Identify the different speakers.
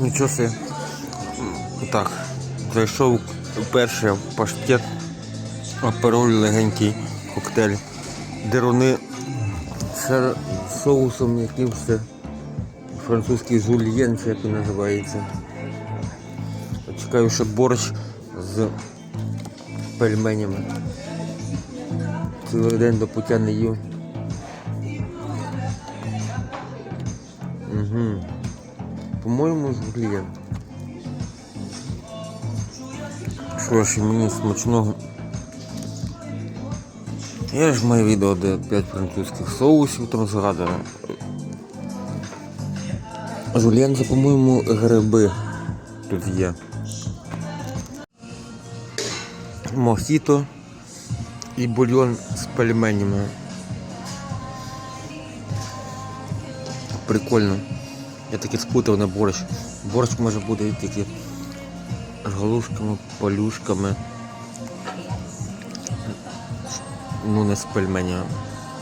Speaker 1: Нічого себе. Так, зайшов перший паштет, апероль легенький коктейль. Деруни з соусом якимось французький жульєн, чи як він називається. Чекаю ще борщ з пельменями. Цілий день до пуття не їв. Угу. По-моєму, жульєн. Що ж, мені смачного. Я ж маю відео, де 5 французьких соусів там згадано. Жульєн це, по-моєму, гриби тут є. Мохіто і бульйон з пельменями. Прикольно. Я таки спутав на борщ. Борщ може бути і такі з галушками, полюшками. Ну не з пельменями.